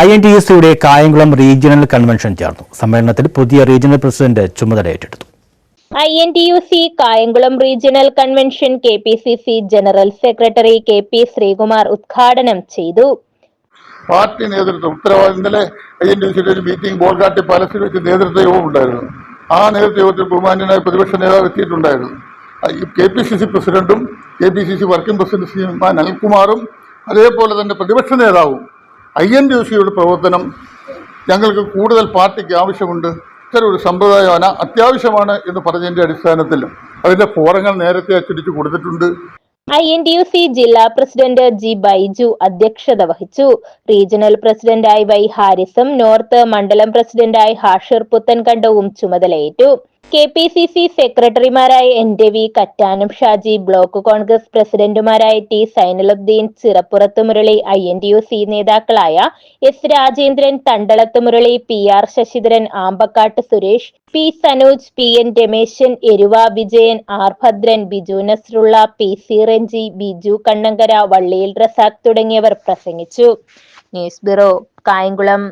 I N T S സിയുടെ Kayamkulam regional convention ചേർന്നു. സമ്മേളനത്തിൽ പുതിയ റീജിയണൽ പ്രസിഡന്റ് ചുമതല ഏറ്റെടുത്തു. I N T U C Kayamkulam regional convention K P C C general secretary K P Sreekumar ഉദ്ഘാടനം ചെയ്തു. Party നേതൃത്വം ഉത്തരവാദി ഇന്നലെ ഐ എൻ ഡി സിയുടെ ഒരു മീറ്റിംഗ് ബോൾഗാട്ടി പാലസിൽ വെച്ച് നേതൃത്വ യോഗം ഉണ്ടായിരുന്നു. ആ നേതൃത്വ യോഗത്തിൽ ബഹുമാന്യനായ പ്രതിപക്ഷ നേതാവ് എത്തിയിട്ടുണ്ടായിരുന്നു. കെ പി സി സി പ്രസിഡന്റും K P C C working president ശ്രീമാൻ അനിൽകുമാറും അതേപോലെ തന്നെ പ്രതിപക്ഷ നേതാവും ഐ എൻ ഡി സിയുടെ പ്രവർത്തനം ഞങ്ങൾക്ക് കൂടുതൽ പാർട്ടിക്ക് ആവശ്യമുണ്ട്. ഇത്തരം ഒരു സമ്പ്രദായം അത്യാവശ്യമാണ് എന്ന് പറഞ്ഞതിന്റെ അടിസ്ഥാനത്തിൽ അതിന്റെ ഫോറങ്ങൾ നേരത്തെ അച്ചടിച്ച് കൊടുത്തിട്ടുണ്ട്. I N T U C ജില്ലാ പ്രസിഡന്റ് ജി ബൈജു അധ്യക്ഷത വഹിച്ചു. റീജിയണൽ പ്രസിഡന്റായി വൈ ഹാരിസും നോർത്ത് മണ്ഡലം പ്രസിഡന്റായി ഹാഷിർ പുത്തൻകണ്ടവും ചുമതലയേറ്റു. കെ പി സി സി സെക്രട്ടറിമാരായ N Ravi Kattanam Shaji block congress പ്രസിഡന്റുമാരായ T Sainaluddin Chirappurathu Murali I N T U C നേതാക്കളായ S Rajendran Thandalathu Murali P R Sasidharan Ambakkattu Suresh P Sanoj P N Rameshan Eruva Vijayan R Bhadran Biju Nasrulla P C Ranji Biju Kannankara Valliyil Razak തുടങ്ങിയവർ പ്രസംഗിച്ചു. News bureau Kayamkulam.